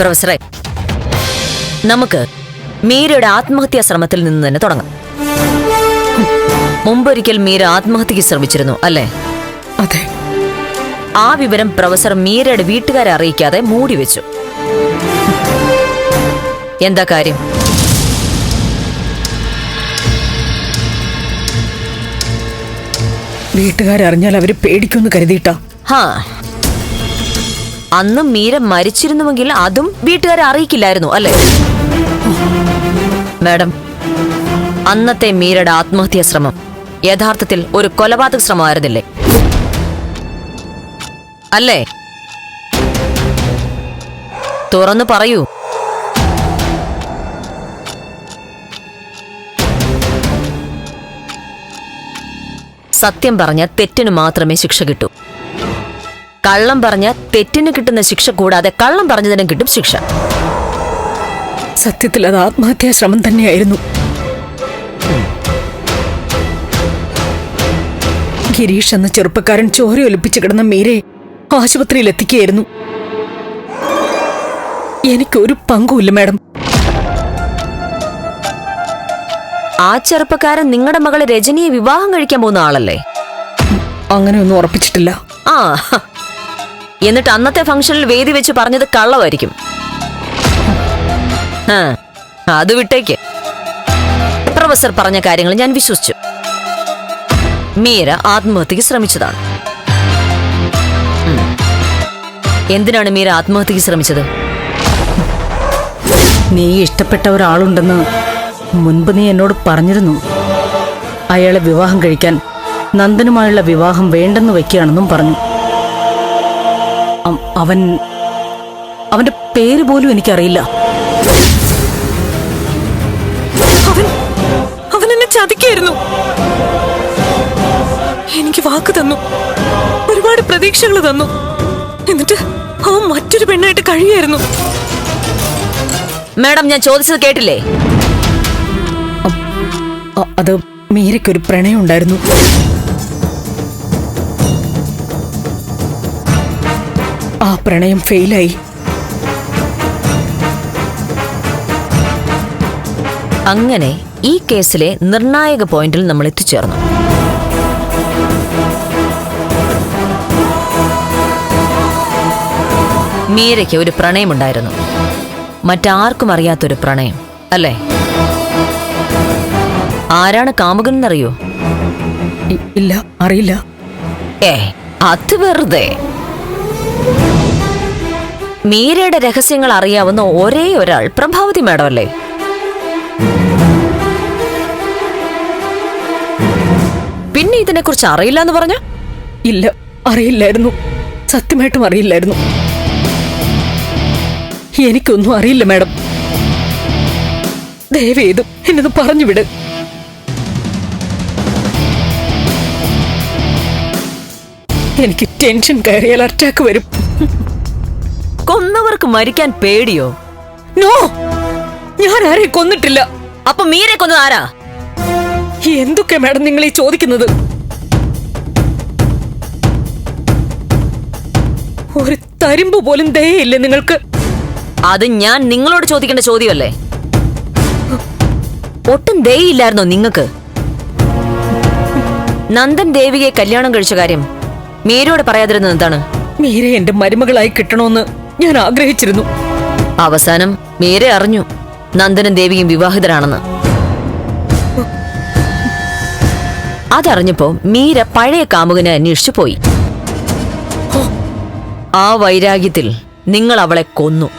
പ്രൊഫസറെ നമുക്ക് മീരയുടെ ആത്മഹത്യാ ശ്രമത്തിൽ നിന്ന് തന്നെ തുടങ്ങാം. മുമ്പൊരിക്കൽ മീര ആത്മഹത്യക്ക് ശ്രമിച്ചിരുന്നു അല്ലേ? അതെ. ആ വിവരം പ്രൊഫസർ മീരയുടെ വീട്ടുകാരെ അറിയിക്കാതെ മൂടി വെച്ചു. എന്താ കാര്യം? വീട്ടുകാരറിഞ്ഞാൽ അവർ പേടിക്കുമെന്ന് കരുതിയിട്ടാ. ഹാ അന്ന് മീര മരിച്ചിരുന്നുവെങ്കിൽ അതും വീട്ടുകാരെ അറിയിക്കില്ലായിരുന്നു അല്ലേ? മാഡം അന്നത്തെ മീരയുടെ ആത്മഹത്യാ ശ്രമം യഥാർത്ഥത്തിൽ ഒരു കൊലപാതക ശ്രമമായിരുന്നില്ലേ? അല്ലേ? തുറന്നു പറയൂ. സത്യം പറഞ്ഞ തെറ്റിനു മാത്രമേ ശിക്ഷ കിട്ടൂ. കള്ളം പറഞ്ഞ തെറ്റിന് കിട്ടുന്ന ശിക്ഷ കൂടാതെ കള്ളം പറഞ്ഞതിനും കിട്ടും ശിക്ഷ. സത്യത്തിൽ അത് ആത്മഹത്യാ ശ്രമം തന്നെയായിരുന്നു. ഗിരീഷ് എന്ന ചെറുപ്പക്കാരൻ ചോര ഒലിപ്പിച്ച് കിടന്ന മീരയെ ആശുപത്രിയിൽ എത്തിക്കുകയായിരുന്നു. എനിക്കൊരു പങ്കുമില്ല മാഡം. ആ ചെറുപ്പക്കാരൻ നിങ്ങളുടെ മകളെ രജനിയെ വിവാഹം കഴിക്കാൻ പോകുന്ന ആളല്ലേ? അങ്ങനെയൊന്നും ഉറപ്പിച്ചിട്ടില്ല. ആ. എന്നിട്ട് അന്നത്തെ ഫംഗ്ഷനിൽ വേദി വെച്ച് പറഞ്ഞത് കള്ളമായിരിക്കും. ആ, അത് വിട്ടേക്ക്. പ്രൊഫസർ പറഞ്ഞ കാര്യങ്ങൾ ഞാൻ വിശ്വസിച്ചു. മീര ആത്മഹത്യക്ക് ശ്രമിച്ചതാണ്. എന്തിനാണ് മീര ആത്മഹത്യക്ക് ശ്രമിച്ചത്? നീ ഇഷ്ടപ്പെട്ട ഒരാളുണ്ടെന്ന് മുൻപ് നീ എന്നോട് പറഞ്ഞിരുന്നു. അയാളെ വിവാഹം കഴിക്കാൻ നന്ദനുമായുള്ള വിവാഹം വേണ്ടെന്ന് വെക്കുകയാണെന്നും പറഞ്ഞു. അവൻ അവന്റെ പേര് പോലും എനിക്കറിയില്ല. അവൻ എന്നെ ചതിക്കായിരുന്നു എനിക്ക് വാക്ക് തന്നു. ഒരുപാട് പ്രതീക്ഷകൾ തന്നു. എന്നിട്ട് അവൻ മറ്റൊരു പെണ്ണായിട്ട് കഴിയായിരുന്നു മാഡം ഞാൻ ചോദിച്ചത് കേട്ടില്ലേ? അത് മീരയ്ക്കൊരു പ്രണയം ഉണ്ടായിരുന്നു പ്രണയം ഫെയിലായി. അങ്ങനെ ഈ കേസിലെ നിർണായക പോയിന്റിൽ നമ്മൾ എത്തിച്ചേർന്നു. മീരയ്ക്ക് ഒരു പ്രണയമുണ്ടായിരുന്നു. മറ്റാർക്കും അറിയാത്തൊരു പ്രണയം അല്ലേ? ആരാണ് കാമുകൻ എന്നറിയോ? ഇല്ല അറിയില്ല. ഏ അത് വെറുതെ. മീരയുടെ രഹസ്യങ്ങൾ അറിയാവുന്ന ഒരേ ഒരാൾ പ്രഭാവതി മാഡം അല്ലേ? പിന്നെ ഇതിനെക്കുറിച്ച് അറിയില്ല എന്ന് പറഞ്ഞ? ഇല്ല അറിയില്ലായിരുന്നു. സത്യമായിട്ടും അറിയില്ലായിരുന്നു. എനിക്കൊന്നും അറിയില്ല മാഡം. ദയവേതും എന്നത് പറഞ്ഞു വിട് എനിക്ക് ടെൻഷൻ കയറിയാൽ അറ്റാക്ക് വരും. കൊന്നവർക്ക് മരിക്കാൻ പേടിയോ? നോ! ഞാൻ ആരെയും കൊന്നിട്ടില്ല. അപ്പൊ മീരെ കൊന്നത് ആരാ? എന്തൊക്കെ മാഡം നിങ്ങൾ ഈ ചോദിക്കുന്നത്? ഒരു തരിമ്പ് പോലും ദയയില്ലേ നിങ്ങൾക്ക്. അത് ഞാൻ നിങ്ങളോട് ചോദിക്കേണ്ട ചോദ്യമല്ലേ? ഒട്ടും ദയയില്ലായിരുന്നോ നിങ്ങൾക്ക്? നന്ദൻ ദേവിയെ കല്യാണം കഴിച്ച കാര്യം മീരയോട് പറയാതിരുന്നത് എന്താണ്? മീര എന്റെ മരുമകളായി കിട്ടണമെന്ന് ഞാൻ ആഗ്രഹിച്ചിരുന്നു. അവസാനം മീര അറിഞ്ഞു നന്ദനൻ ദേവിയും വിവാഹിതരാണെന്ന്. അതറിഞ്ഞപ്പോ മീര പഴയ കാമുകനെ അന്വേഷിച്ചു പോയി. ആ വൈരാഗ്യത്തിൽ നിങ്ങൾ അവളെ കൊന്നു.